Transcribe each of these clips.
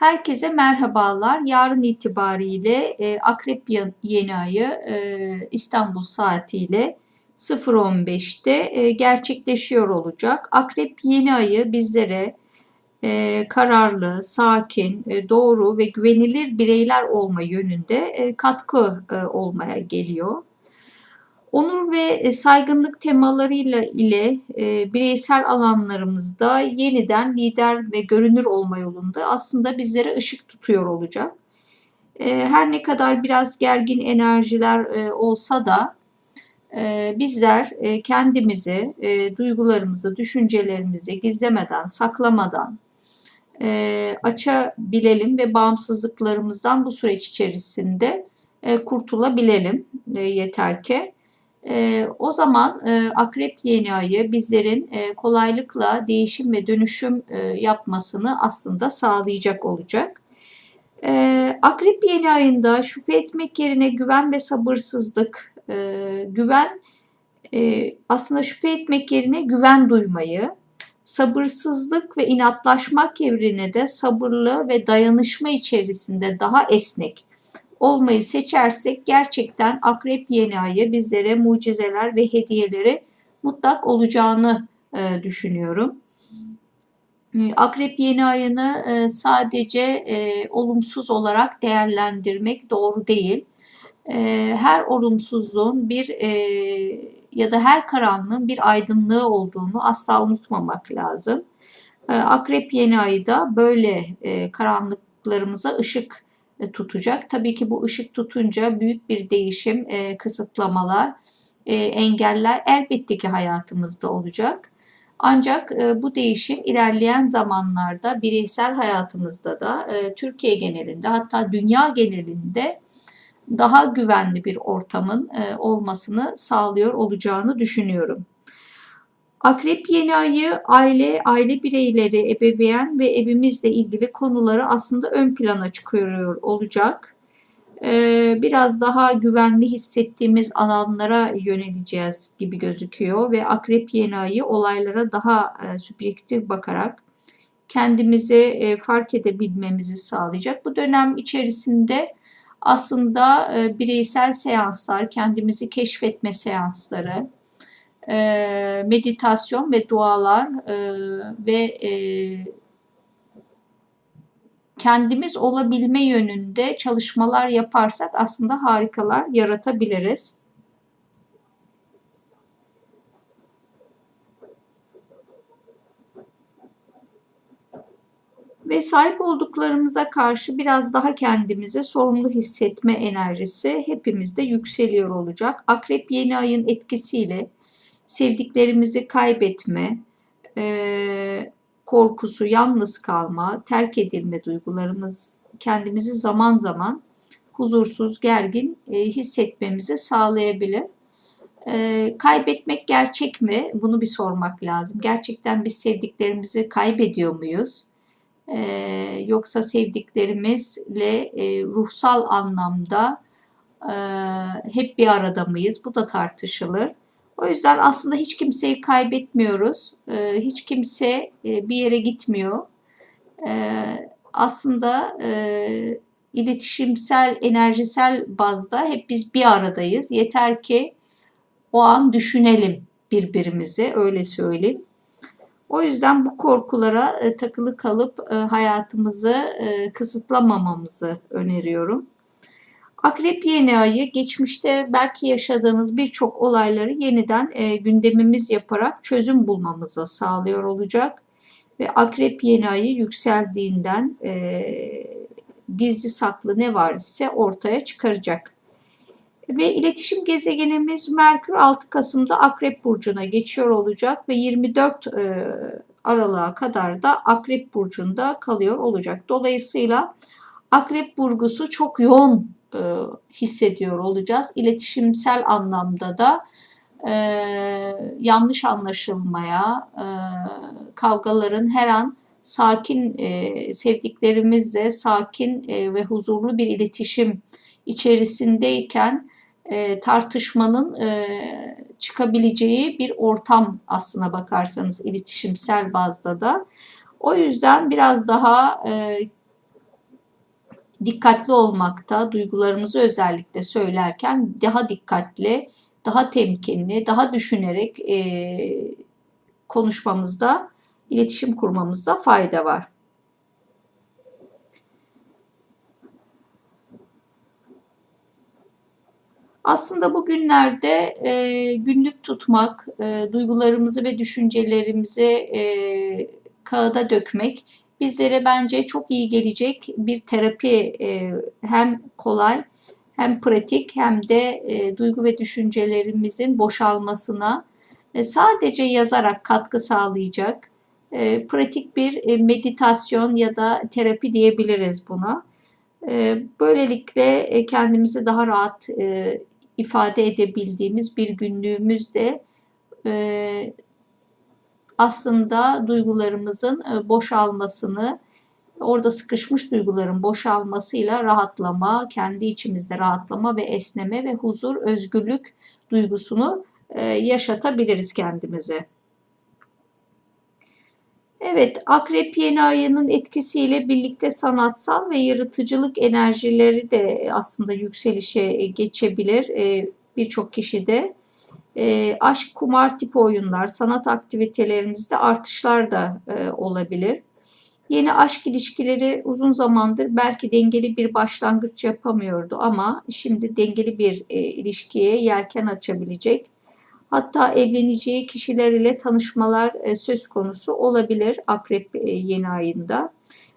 Herkese merhabalar. Yarın itibariyle e, Akrep yeni ayı e, İstanbul saatiyle 0.15'te e, gerçekleşiyor olacak. Akrep yeni ayı bizlere e, kararlı, sakin, e, doğru ve güvenilir bireyler olma yönünde e, katkı e, olmaya geliyor. Onur ve e, saygınlık temalarıyla ile e, bireysel alanlarımızda yeniden lider ve görünür olma yolunda aslında bizlere ışık tutuyor olacak. E, her ne kadar biraz gergin enerjiler e, olsa da e, bizler e, kendimizi, e, duygularımızı, düşüncelerimizi gizlemeden, saklamadan e, açabilelim ve bağımsızlıklarımızdan bu süreç içerisinde e, kurtulabilelim e, yeter ki. E, o zaman e, akrep yeni ayı bizlerin e, kolaylıkla değişim ve dönüşüm e, yapmasını aslında sağlayacak olacak. E, akrep yeni ayında şüphe etmek yerine güven ve sabırsızlık, e, güven e, aslında şüphe etmek yerine güven duymayı, sabırsızlık ve inatlaşmak yerine de sabırlı ve dayanışma içerisinde daha esnek, olmayı seçersek gerçekten akrep yeni ayı bizlere mucizeler ve hediyeleri mutlak olacağını e, düşünüyorum. E, akrep yeni ayını e, sadece e, olumsuz olarak değerlendirmek doğru değil. E, her olumsuzluğun bir e, ya da her karanlığın bir aydınlığı olduğunu asla unutmamak lazım. E, akrep yeni ayı da böyle e, karanlıklarımıza ışık tutacak. Tabii ki bu ışık tutunca büyük bir değişim, e, kısıtlamalar, e, engeller elbette ki hayatımızda olacak. Ancak bu değişim ilerleyen zamanlarda bireysel hayatımızda da Türkiye genelinde hatta dünya genelinde daha güvenli bir ortamın olmasını sağlıyor olacağını düşünüyorum. Akrep yeni ayı aile, aile bireyleri, ebeveyn ve evimizle ilgili konuları aslında ön plana çıkarıyor olacak. Ee, biraz daha güvenli hissettiğimiz alanlara yöneleceğiz gibi gözüküyor ve akrep yeni ayı olaylara daha e, sübjektif bakarak kendimizi e, fark edebilmemizi sağlayacak. Bu dönem içerisinde aslında e, bireysel seanslar, kendimizi keşfetme seansları, e, meditasyon ve dualar e, ve e, kendimiz olabilme yönünde çalışmalar yaparsak aslında harikalar yaratabiliriz. ve sahip olduklarımıza karşı biraz daha kendimize sorumlu hissetme enerjisi hepimizde yükseliyor olacak. Akrep yeni ayın etkisiyle sevdiklerimizi kaybetme, e, korkusu, yalnız kalma, terk edilme duygularımız kendimizi zaman zaman huzursuz, gergin e, hissetmemizi sağlayabilir. E, kaybetmek gerçek mi? Bunu bir sormak lazım. Gerçekten biz sevdiklerimizi kaybediyor muyuz? E, yoksa sevdiklerimizle e, ruhsal anlamda e, hep bir arada mıyız? Bu da tartışılır. O yüzden aslında hiç kimseyi kaybetmiyoruz. Ee, hiç kimse e, bir yere gitmiyor. Ee, aslında e, iletişimsel, enerjisel bazda hep biz bir aradayız. Yeter ki o an düşünelim birbirimizi, öyle söyleyeyim. O yüzden bu korkulara e, takılı kalıp hayatımızı kısıtlamamamızı öneriyorum. Akrep yeni ayı geçmişte belki yaşadığınız birçok olayları yeniden e, gündemimiz yaparak çözüm bulmamızı sağlıyor olacak. Ve akrep yeni ayı yükseldiğinden e, gizli saklı ne var ise ortaya çıkaracak. Ve iletişim gezegenimiz Merkür 6 Kasım'da Akrep Burcu'na geçiyor olacak ve 24 e, Aralık'a kadar da Akrep Burcu'nda kalıyor olacak. Dolayısıyla Akrep burgusu çok yoğun e, hissediyor olacağız. İletişimsel anlamda da e, yanlış anlaşılmaya, e, kavgaların her an sakin e, sevdiklerimizle sakin e, ve huzurlu bir iletişim içerisindeyken e, tartışmanın e, çıkabileceği bir ortam aslına bakarsanız iletişimsel bazda da. O yüzden biraz daha e, dikkatli olmakta, duygularımızı özellikle söylerken daha dikkatli, daha temkinli, daha düşünerek e, konuşmamızda, iletişim kurmamızda fayda var. Aslında bugünlerde e, günlük tutmak, e, duygularımızı ve düşüncelerimizi e, kağıda dökmek bizlere bence çok iyi gelecek bir terapi e, hem kolay hem pratik hem de e, duygu ve düşüncelerimizin boşalmasına e, sadece yazarak katkı sağlayacak e, pratik bir meditasyon ya da terapi diyebiliriz buna. Böylelikle e, kendimizi daha rahat ifade edebildiğimiz bir günlüğümüzde e, aslında duygularımızın e, boşalmasını, orada sıkışmış duyguların boşalmasıyla rahatlama, kendi içimizde rahatlama ve esneme ve huzur, özgürlük duygusunu e, yaşatabiliriz kendimize. Evet, akrep yeni ayının etkisiyle birlikte sanatsal ve yaratıcılık enerjileri de aslında yükselişe geçebilir e, birçok kişide. E, aşk, kumar tipi oyunlar, sanat aktivitelerimizde artışlar da e, olabilir. Yeni aşk ilişkileri uzun zamandır belki dengeli bir başlangıç yapamıyordu ama şimdi dengeli bir ilişkiye yelken açabilecek Hatta evleneceği kişiler ile tanışmalar e, söz konusu olabilir Akrep e, yeni ayında.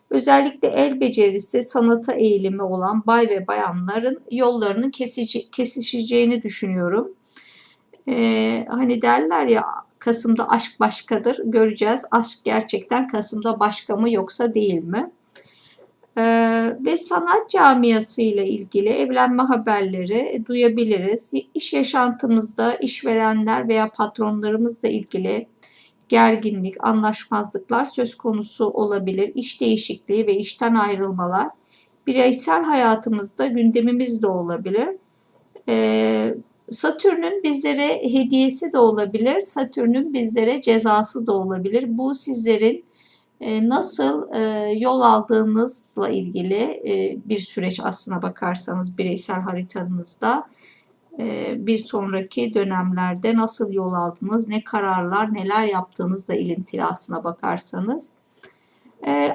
Özellikle el becerisi, sanata eğilimi olan bay ve bayanların yollarının kesici, kesişeceğini düşünüyorum. Ee, hani derler ya Kasım'da aşk başkadır. Göreceğiz aşk gerçekten Kasım'da başka mı yoksa değil mi? Ee, ve sanat camiası ile ilgili evlenme haberleri duyabiliriz. İş yaşantımızda işverenler veya patronlarımızla ilgili gerginlik, anlaşmazlıklar söz konusu olabilir. İş değişikliği ve işten ayrılmalar bireysel hayatımızda gündemimiz de olabilir. Ee, Satürn'ün bizlere hediyesi de olabilir, Satürn'ün bizlere cezası da olabilir. Bu sizlerin e, nasıl e, yol aldığınızla ilgili e, bir süreç aslına bakarsanız bireysel haritanızda bir sonraki dönemlerde nasıl yol aldınız, ne kararlar, neler yaptığınızla ilintili aslına bakarsanız.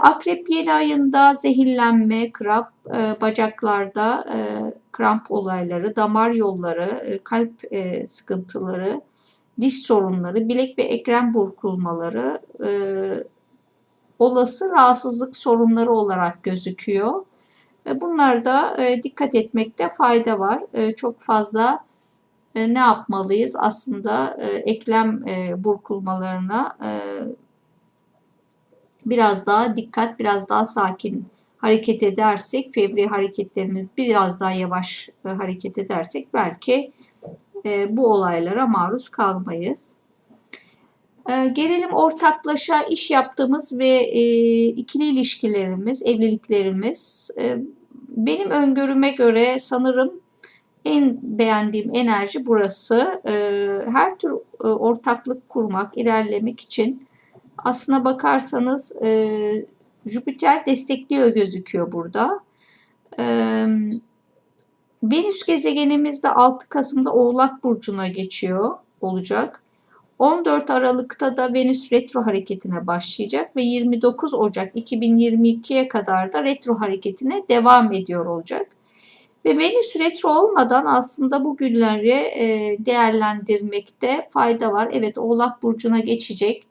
Akrep yeni ayında zehirlenme, kramp, bacaklarda kramp olayları, damar yolları, kalp sıkıntıları, diş sorunları, bilek ve ekrem burkulmaları, olası rahatsızlık sorunları olarak gözüküyor. Bunlarda e, dikkat etmekte fayda var. E, çok fazla e, ne yapmalıyız? Aslında eklem burkulmalarına biraz daha dikkat, biraz daha sakin hareket edersek, fevri hareketlerimiz biraz daha yavaş hareket edersek belki bu olaylara maruz kalmayız. Ee, gelelim ortaklaşa iş yaptığımız ve e, ikili ilişkilerimiz, evliliklerimiz. Ee, benim öngörüme göre sanırım en beğendiğim enerji burası. Ee, her tür e, ortaklık kurmak, ilerlemek için aslına bakarsanız e, Jüpiter destekliyor gözüküyor burada. Venüs gezegenimiz de 6 Kasım'da Oğlak Burcu'na geçiyor olacak. 14 Aralık'ta da Venüs retro hareketine başlayacak ve 29 Ocak 2022'ye kadar da retro hareketine devam ediyor olacak. Ve Venüs retro olmadan aslında bu günleri e, değerlendirmekte fayda var. Evet Oğlak Burcu'na geçecek.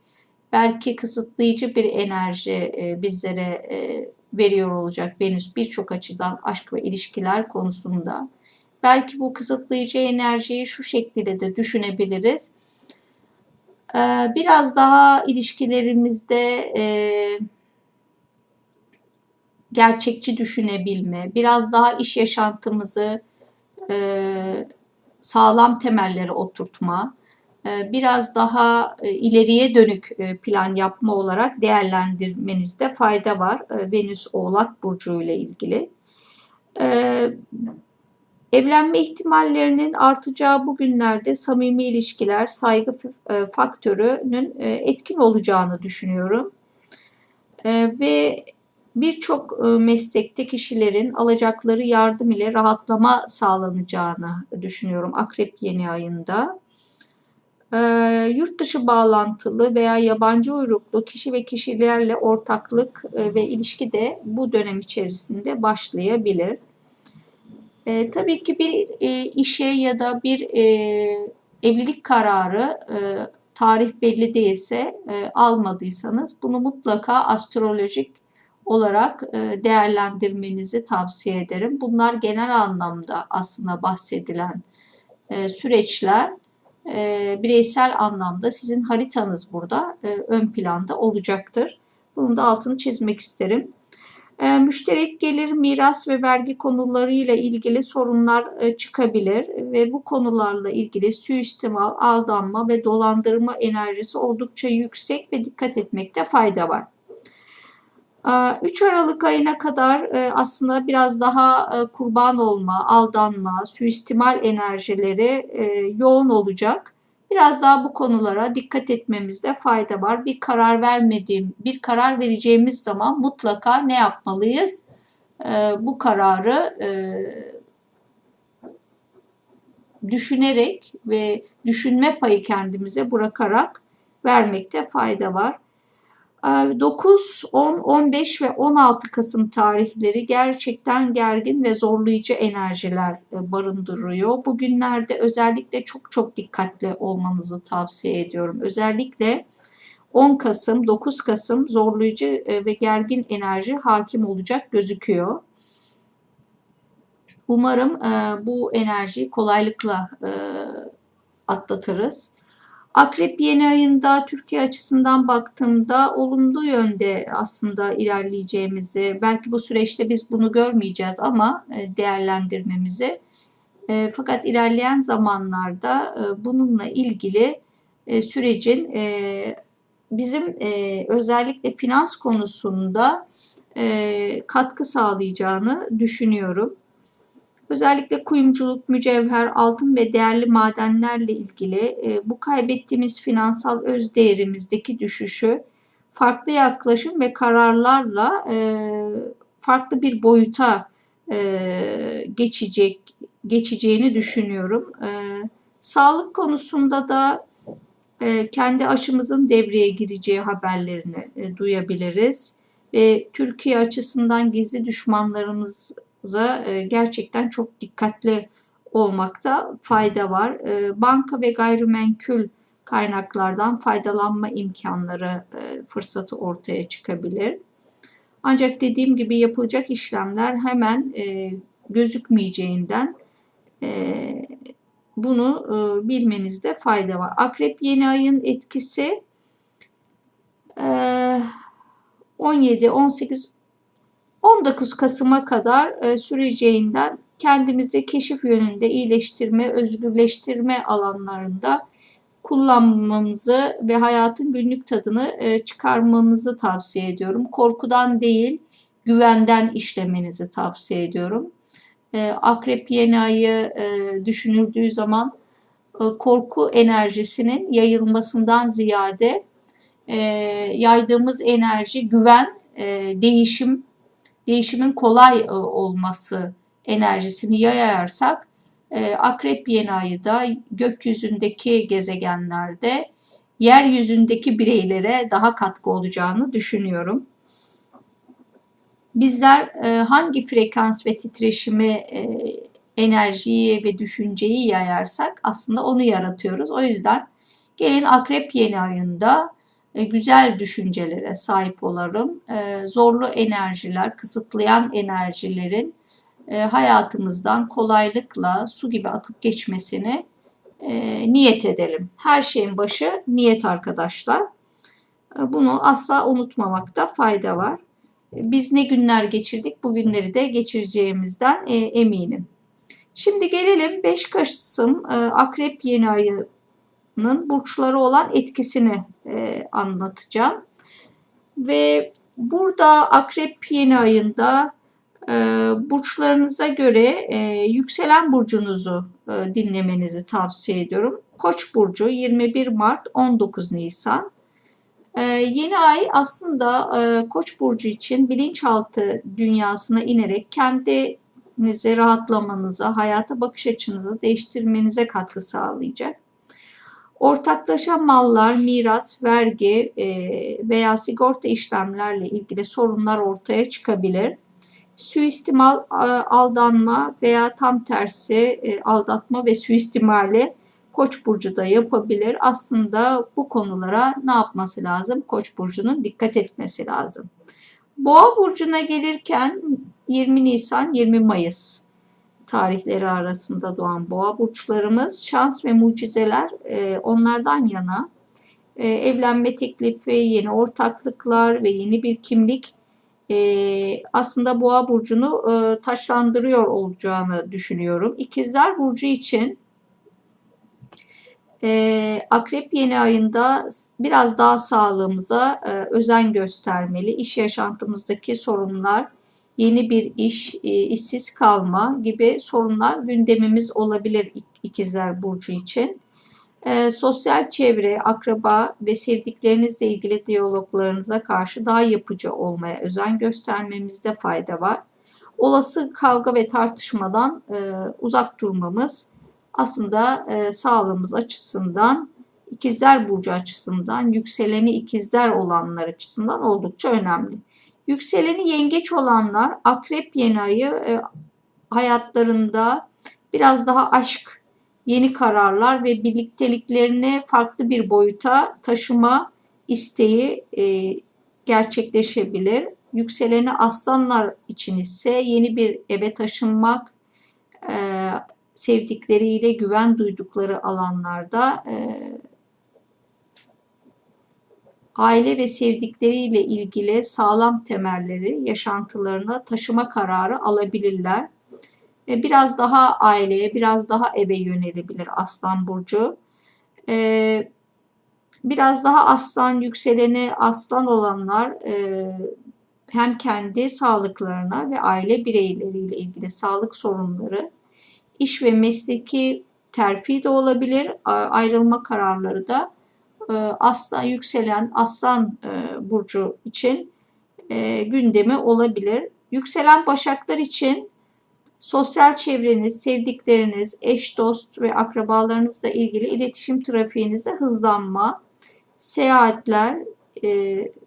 Belki kısıtlayıcı bir enerji e, bizlere e, veriyor olacak Venüs birçok açıdan aşk ve ilişkiler konusunda. Belki bu kısıtlayıcı enerjiyi şu şekilde de düşünebiliriz ee, biraz daha ilişkilerimizde e, gerçekçi düşünebilme, biraz daha iş yaşantımızı e, sağlam temellere oturtma, e, biraz daha ileriye dönük plan yapma olarak değerlendirmenizde fayda var. Venüs Oğlak Burcu ile ilgili. Evlenme ihtimallerinin artacağı bu günlerde samimi ilişkiler, saygı e, faktörünün e, etkin olacağını düşünüyorum. E, ve birçok e, meslekte kişilerin alacakları yardım ile rahatlama sağlanacağını düşünüyorum Akrep yeni ayında. E, yurt dışı bağlantılı veya yabancı uyruklu kişi ve kişilerle ortaklık e, ve ilişki de bu dönem içerisinde başlayabilir. E, tabii ki bir e, işe ya da bir e, evlilik kararı e, tarih belli değilse e, almadıysanız bunu mutlaka astrolojik olarak e, değerlendirmenizi tavsiye ederim. Bunlar genel anlamda aslında bahsedilen e, süreçler e, bireysel anlamda sizin haritanız burada e, ön planda olacaktır. Bunun da altını çizmek isterim. E, müşterek gelir, miras ve vergi konularıyla ilgili sorunlar e, çıkabilir ve bu konularla ilgili suistimal, aldanma ve dolandırma enerjisi oldukça yüksek ve dikkat etmekte fayda var. 3 Aralık ayına kadar e, aslında biraz daha e, kurban olma, aldanma, suistimal enerjileri e, yoğun olacak. Biraz daha bu konulara dikkat etmemizde fayda var. Bir karar vermediğim, bir karar vereceğimiz zaman mutlaka ne yapmalıyız? Bu kararı düşünerek ve düşünme payı kendimize bırakarak vermekte fayda var. 9, 10, 15 ve 16 Kasım tarihleri gerçekten gergin ve zorlayıcı enerjiler e, barındırıyor. Bugünlerde özellikle çok çok dikkatli olmanızı tavsiye ediyorum. Özellikle 10 Kasım, 9 Kasım zorlayıcı e, ve gergin enerji hakim olacak gözüküyor. Umarım e, bu enerjiyi kolaylıkla atlatırız. Akrep yeni ayında Türkiye açısından baktığımda olumlu yönde aslında ilerleyeceğimizi, belki bu süreçte biz bunu görmeyeceğiz ama e, değerlendirmemizi. E, fakat ilerleyen zamanlarda e, bununla ilgili sürecin bizim özellikle finans konusunda katkı sağlayacağını düşünüyorum. Özellikle kuyumculuk, mücevher, altın ve değerli madenlerle ilgili e, bu kaybettiğimiz finansal öz değerimizdeki düşüşü farklı yaklaşım ve kararlarla e, farklı bir boyuta e, geçecek geçeceğini düşünüyorum. Sağlık konusunda da kendi aşımızın devreye gireceği haberlerini duyabiliriz. Türkiye açısından gizli düşmanlarımız e, gerçekten çok dikkatli olmakta fayda var. E, banka ve gayrimenkul kaynaklardan faydalanma imkanları e, fırsatı ortaya çıkabilir. Ancak dediğim gibi yapılacak işlemler hemen gözükmeyeceğinden bunu bilmenizde fayda var. Akrep yeni ayın etkisi 17, 18, 19 Kasım'a kadar e, süreceğinden kendimizi keşif yönünde iyileştirme, özgürleştirme alanlarında kullanmamızı ve hayatın günlük tadını e, çıkarmanızı tavsiye ediyorum. Korkudan değil, güvenden işlemenizi tavsiye ediyorum. E, Akrep yeni ayı düşünüldüğü zaman korku enerjisinin yayılmasından ziyade yaydığımız enerji güven, değişim değişimin kolay e, olması enerjisini yayarsak e, Akrep yeni ayı da gökyüzündeki gezegenlerde yeryüzündeki bireylere daha katkı olacağını düşünüyorum. Bizler e, hangi frekans ve titreşimi enerjiyi ve düşünceyi yayarsak aslında onu yaratıyoruz. O yüzden gelin Akrep yeni ayında güzel düşüncelere sahip olalım. E, zorlu enerjiler, kısıtlayan enerjilerin e, hayatımızdan kolaylıkla su gibi akıp geçmesini niyet edelim. Her şeyin başı niyet arkadaşlar. Bunu asla unutmamakta fayda var. Biz ne günler geçirdik, bugünleri de geçireceğimizden eminim. Şimdi gelelim 5 Kasım Akrep yeni ayı burçları olan etkisini e, anlatacağım. Ve burada Akrep yeni ayında e, burçlarınıza göre e, yükselen burcunuzu e, dinlemenizi tavsiye ediyorum. Koç burcu 21 Mart 19 Nisan. Ee, yeni ay aslında e, Koç burcu için bilinçaltı dünyasına inerek kendinizi rahatlamanıza, hayata bakış açınızı değiştirmenize katkı sağlayacak. Ortaklaşa mallar, miras, vergi e, veya sigorta işlemlerle ilgili sorunlar ortaya çıkabilir. Suistimal, aldanma veya tam tersi e, aldatma ve suistimale Koç burcu da yapabilir. Aslında bu konulara ne yapması lazım? Koç burcunun dikkat etmesi lazım. Boğa burcuna gelirken 20 Nisan 20 Mayıs tarihleri arasında doğan boğa burçlarımız şans ve mucizeler e, onlardan yana e, evlenme teklifi, yeni ortaklıklar ve yeni bir kimlik e, aslında boğa burcunu e, taşlandırıyor olacağını düşünüyorum. İkizler burcu için e, Akrep yeni ayında biraz daha sağlığımıza e, özen göstermeli. İş yaşantımızdaki sorunlar, yeni bir iş, e, işsiz kalma gibi sorunlar gündemimiz olabilir ikizler burcu için. E, sosyal çevre, akraba ve sevdiklerinizle ilgili diyaloglarınıza karşı daha yapıcı olmaya özen göstermemizde fayda var. Olası kavga ve tartışmadan e, uzak durmamız aslında sağlığımız açısından ikizler burcu açısından yükseleni ikizler olanlar açısından oldukça önemli. Yükseleni yengeç olanlar akrep yeni ayı e, hayatlarında biraz daha aşk, yeni kararlar ve birlikteliklerini farklı bir boyuta taşıma isteği e, gerçekleşebilir. Yükseleni aslanlar için ise yeni bir eve taşınmak, e, sevdikleriyle güven duydukları alanlarda e, aile ve sevdikleriyle ilgili sağlam temelleri yaşantılarına taşıma kararı alabilirler. E, biraz daha aileye, biraz daha eve yönelebilir Aslan Burcu. E, biraz daha aslan yükseleni aslan olanlar e, hem kendi sağlıklarına ve aile bireyleriyle ilgili sağlık sorunları iş ve mesleki terfi de olabilir. Ayrılma kararları da e, aslan yükselen aslan e, burcu için e, gündemi olabilir. Yükselen başaklar için sosyal çevreniz, sevdikleriniz, eş, dost ve akrabalarınızla ilgili iletişim trafiğinizde hızlanma, seyahatler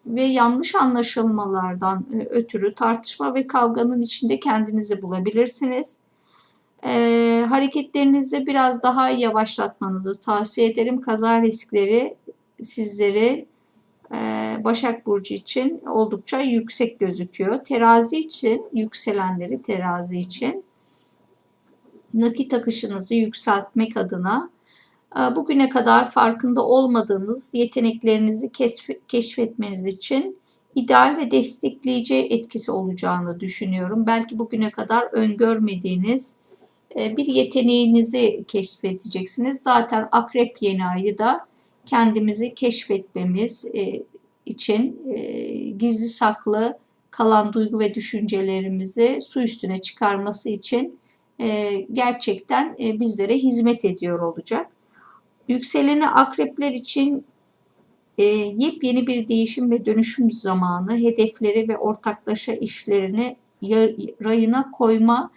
ve yanlış anlaşılmalardan ötürü tartışma ve kavganın içinde kendinizi bulabilirsiniz e, hareketlerinizi biraz daha yavaşlatmanızı tavsiye ederim. Kaza riskleri sizleri e, Başak Burcu için oldukça yüksek gözüküyor. Terazi için, yükselenleri terazi için nakit akışınızı yükseltmek adına e, bugüne kadar farkında olmadığınız yeteneklerinizi keşfetmeniz için ideal ve destekleyici etkisi olacağını düşünüyorum. Belki bugüne kadar öngörmediğiniz e, bir yeteneğinizi keşfedeceksiniz. Zaten akrep yeni ayı da kendimizi keşfetmemiz e, için e, gizli saklı kalan duygu ve düşüncelerimizi su üstüne çıkarması için gerçekten bizlere hizmet ediyor olacak. Yükseleni akrepler için yepyeni bir değişim ve dönüşüm zamanı, hedefleri ve ortaklaşa işlerini rayına koyma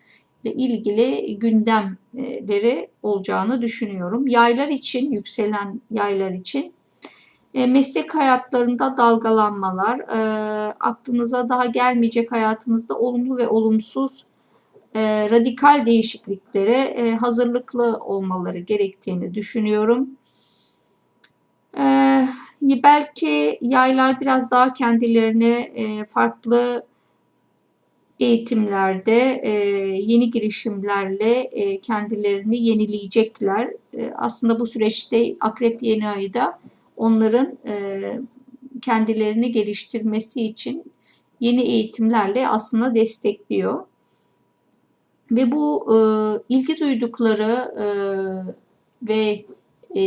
ile ilgili gündemleri olacağını düşünüyorum. Yaylar için, yükselen yaylar için e, meslek hayatlarında dalgalanmalar, e, aklınıza daha gelmeyecek hayatınızda olumlu ve olumsuz e, radikal değişikliklere hazırlıklı olmaları gerektiğini düşünüyorum. Belki yaylar biraz daha kendilerini farklı eğitimlerde e, yeni girişimlerle e, kendilerini yenileyecekler. E, aslında bu süreçte Akrep Yeni Ayı da onların e, kendilerini geliştirmesi için yeni eğitimlerle aslında destekliyor. Ve bu e, ilgi duydukları e, ve e,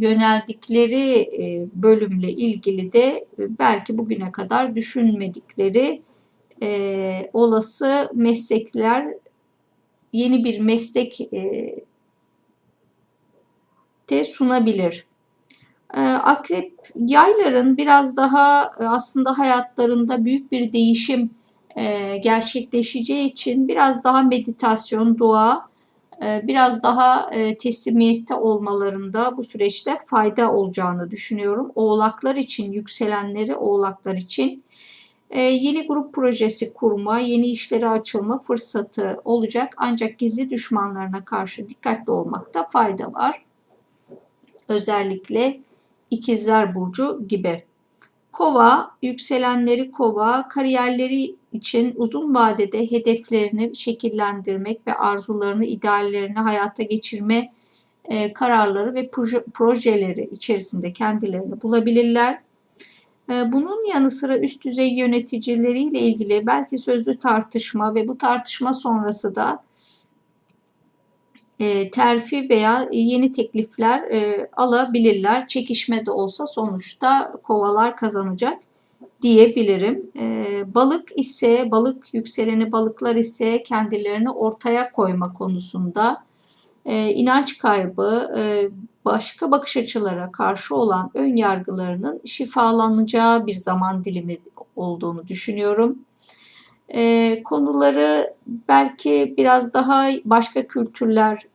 yöneldikleri e, bölümle ilgili de belki bugüne kadar düşünmedikleri e, olası meslekler yeni bir meslek e, de sunabilir. Ee, Akrep yayların biraz daha e, aslında hayatlarında büyük bir değişim e, gerçekleşeceği için biraz daha meditasyon, dua, e, biraz daha e, teslimiyette olmalarında bu süreçte fayda olacağını düşünüyorum. Oğlaklar için, yükselenleri oğlaklar için e, yeni grup projesi kurma, yeni işlere açılma fırsatı olacak. Ancak gizli düşmanlarına karşı dikkatli olmakta fayda var. Özellikle ikizler burcu gibi. Kova, yükselenleri kova, kariyerleri için uzun vadede hedeflerini şekillendirmek ve arzularını, ideallerini hayata geçirme e, kararları ve proje, projeleri içerisinde kendilerini bulabilirler. E, bunun yanı sıra üst düzey yöneticileriyle ilgili belki sözlü tartışma ve bu tartışma sonrası da e, terfi veya yeni teklifler e, alabilirler. Çekişme de olsa sonuçta kovalar kazanacak diyebilirim. E, balık ise balık yükseleni balıklar ise kendilerini ortaya koyma konusunda inanç kaybı, başka bakış açılara karşı olan ön yargılarının şifalanacağı bir zaman dilimi olduğunu düşünüyorum. E, konuları belki biraz daha başka kültürler,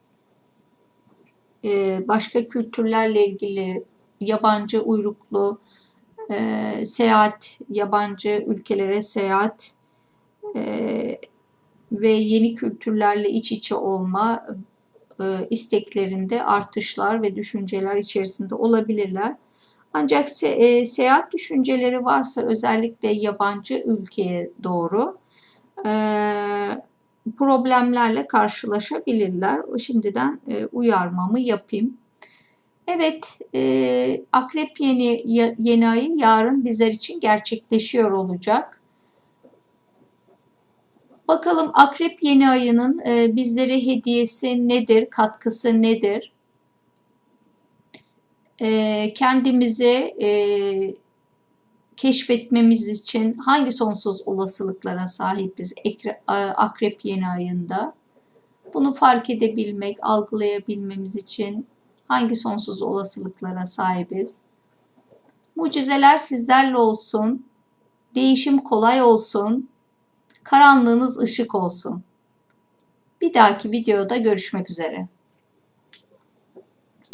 e, başka kültürlerle ilgili yabancı uyruklu e, seyahat, yabancı ülkelere seyahat e, ve yeni kültürlerle iç içe olma isteklerinde artışlar ve düşünceler içerisinde olabilirler. Ancak se, e, seyahat düşünceleri varsa özellikle yabancı ülkeye doğru e, problemlerle karşılaşabilirler. Şimdiden e, uyarmamı yapayım. Evet, e, Akrep yeni yeni ayı yarın bizler için gerçekleşiyor olacak. Bakalım Akrep yeni ayının e, bizlere hediyesi nedir, katkısı nedir? E, kendimizi e, keşfetmemiz için hangi sonsuz olasılıklara sahibiz Akrep yeni ayında? Bunu fark edebilmek, algılayabilmemiz için hangi sonsuz olasılıklara sahibiz? Mucizeler sizlerle olsun. Değişim kolay olsun. Karanlığınız ışık olsun. Bir dahaki videoda görüşmek üzere.